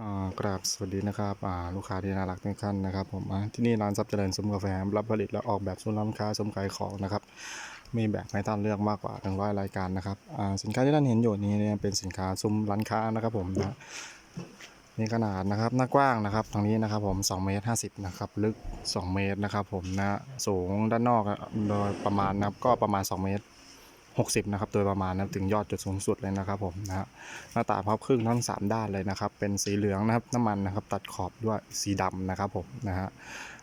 อ่ากราบสวัสดีนะครับอ่าลูกค้าที่น่ารักทุกท่านนะครับผมที่นี่ร้านซับเจริญซุ้มกาแฟรับผลิตและออกแบบซุ้มร้านค้าซุ้มขายของนะครับมีแบบให้ท่านเลือกมากกว่า100รายการนะครับอ่าสินค้าที่ท่านเห็นอยู่นี้เนี่ยเป็นสินค้าซุ้มร้านค้านะครับผมนะมีขนาดนะครับหน้ากว้างนะครับทางนี้นะครับผม2เมตร50นะครับลึก 2 เมตรนะครับผมนะสูงด้านนอกโดยประมาณนะครับก็ประมาณ 2 เมตร 60 นะครับ โดยประมาณนะถึงยอดจุดสูงสุดเลยนะครับผมนะฮะหน้าตาพับครึ่งทั้ง 3 ด้านเลยนะครับ เป็นสีเหลืองนะครับน้ำมันนะครับ ตัดขอบด้วยสีดำนะครับผมนะฮะ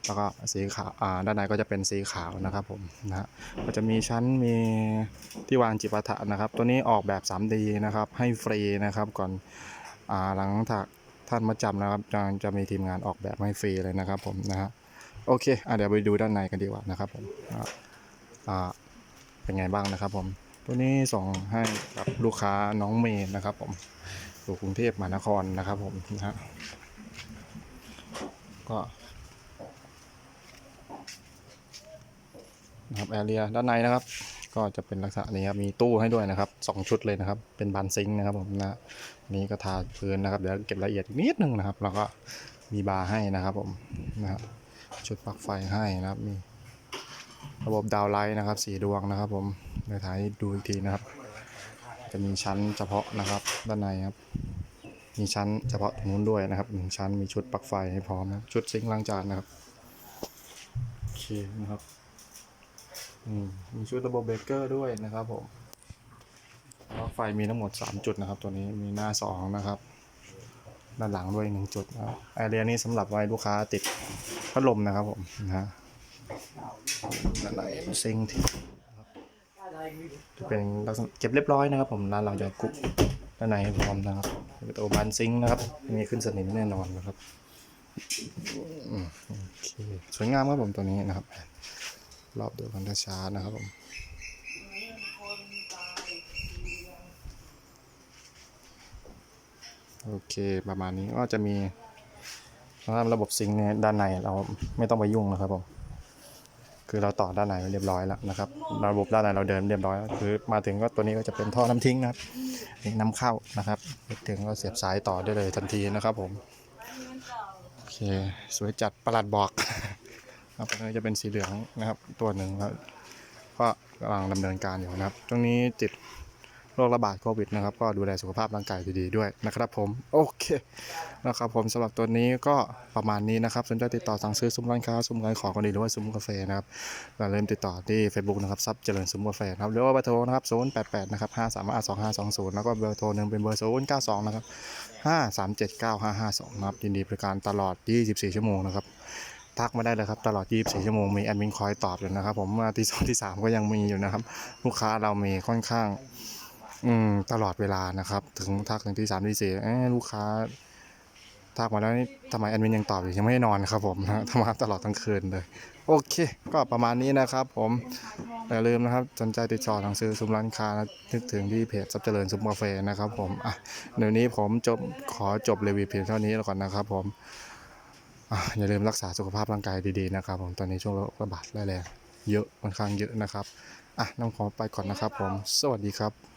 แล้วก็สีขาวอ่าด้านในก็จะเป็นสีขาวนะครับผมนะฮะก็จะมีชั้นมีที่วางจิปาถะนะครับ ตัวนี้ออกแบบ 3D นะครับ ให้ฟรีนะครับก่อนอ่าหลังจากท่านมาจำนะครับจะจะมีทีมงานออกแบบให้ฟรีเลยนะครับผมนะฮะโอเคอะเดี๋ยวไปดูด้านในกันดีกว่านะครับผมอ่า เป็นไงบ้างนะครับ ผมตัวนี้ส่งให้กับลูกค้าน้องเมย์นะครับ ผมอยู่กรุงเทพมหานครนะครับ ผมนะฮะก็นะครับแอเรียด้านในนะครับ ก็จะเป็นลักษณะนี้ครับมีตู้ให้ด้วยนะครับสองชุดเลยนะครับ เป็นบานซิงค์นะครับผมนะนี่ก็ทาพื้นนะครับเดี๋ยวเก็บรายละเอียดนิดนึงนะครับ แล้วก็มีบาร์ให้นะครับผมนะครับชุดปลั๊กไฟให้นะครับมี ระบบดาวไลท์นะครับสีดวงนะครับ ผมเดี๋ยวถ่ายให้ดูอีกทีนะครับ จะมีชั้นเฉพาะนะครับด้านในครับ มีชั้นเฉพาะตรงนู้นด้วยนะครับหนึ่งชั้นมีชุดปลั๊กไฟให้พร้อมนะชุดซิงค์ล้างจานนะครับโอเคนะครับมีชุดระบบเบรกเกอร์ด้วยนะครับ ผมปลั๊กไฟมีทั้งหมด 3 จุดนะครับ ตัวนี้มีหน้า 2 นะครับด้านหลังด้วยหนึ่งจุดนะครับแอเรียนี้สำหรับไว้ลูกค้าติดพัดลมนะครับผมนะ ฮะด้านในซิงค์ที่จะเป็นลักษณะเก็บเรียบร้อยนะครับ ผมร้านเราจะกุด้านในพร้อมนะครับเป็นตัวบานซิงนะครับ มีขึ้นสนิมแน่นอนนะครับโอเคสวยงามครับผมตัวนี้นะครับ รอบดูกันช้านะครับผมโอเคประมาณนี้ก็จะมีระบบซิงค์เนี่ยด้านในเราไม่ต้องไปยุ่งนะครับผม คือเราต่อด้านในเรียบร้อยแล้วนะครับ ระบบด้านในเราเดินเรียบร้อยแล้วคือมาถึงก็ตัวนี้ก็จะเป็นท่อน้ำทิ้งนะครับนี่น้ำเข้านะครับถึงก็เสียบสายต่อได้เลยทันทีนะครับผมโอเคสวยจัดประหลัดบอกครับตัวนี้จะเป็นสีเหลืองนะครับ ตัวหนึ่งแล้วก็กำลังดำเนินการอยู่นะครับ ตรงนี้ติด โรคระบาดโควิดนะครับ ก็ดูแลสุขภาพร่างกายดีๆด้วยนะครับผม โอเคนะครับผมสำหรับตัวนี้ก็ประมาณนี้นะครับสนใจติดต่อสั่งซื้อซุ้มร้านค้าซุ้มขายของกันดีหรือว่าซุ้มกาแฟนะครับเราเริ่มติดต่อที่ Facebook นะครับซับเจริญซุ้มกาแฟนะครับหรือว่าเบอร์โทรนะครับ088นะครับ535 2520แล้วก็เบอร์โทรหนึ่งเป็นเบอร์092นะครับ5379552นะครับยินดีบริการตลอด24ชั่วโมงนะครับทักมาได้เลยครับ ตลอด 24 ชั่วโมงมีแอดมินคอยตอบอยู่นะครับ ผมเมื่อที่สองที่สามก็ยังมีอยู่นะครับ ลูกค้าเรามีค่อนข้าง อืมตลอดเวลานะครับ ถึงทักถึงที่สามที่สี่ลูกค้าทักมาแล้วนี่ทำไมแอดมินยังตอบอยู่ยังไม่ได้นอนครับผมนะทำมาตลอดทั้งคืนเลย โอเค ก็ประมาณนี้นะครับ ผมอย่าลืมนะครับสนใจติดต่อทางซื้อซุ้มร้านค้านะนึกถึงที่เพจซับเจริญซุ้มกาแฟนะครับ ผมอะเดี๋ยวนี้ผมจบขอจบรีวิวเพียงเท่านี้แล้วก่อนนะครับ ผมอย่าลืมรักษาสุขภาพร่างกายดีๆนะครับ ผมตอนนี้ช่วงโรคระบาดร้ายแรงเยอะค่อนข้างเยอะนะครับอะน้องขอไปก่อนนะครับ ผมสวัสดีครับ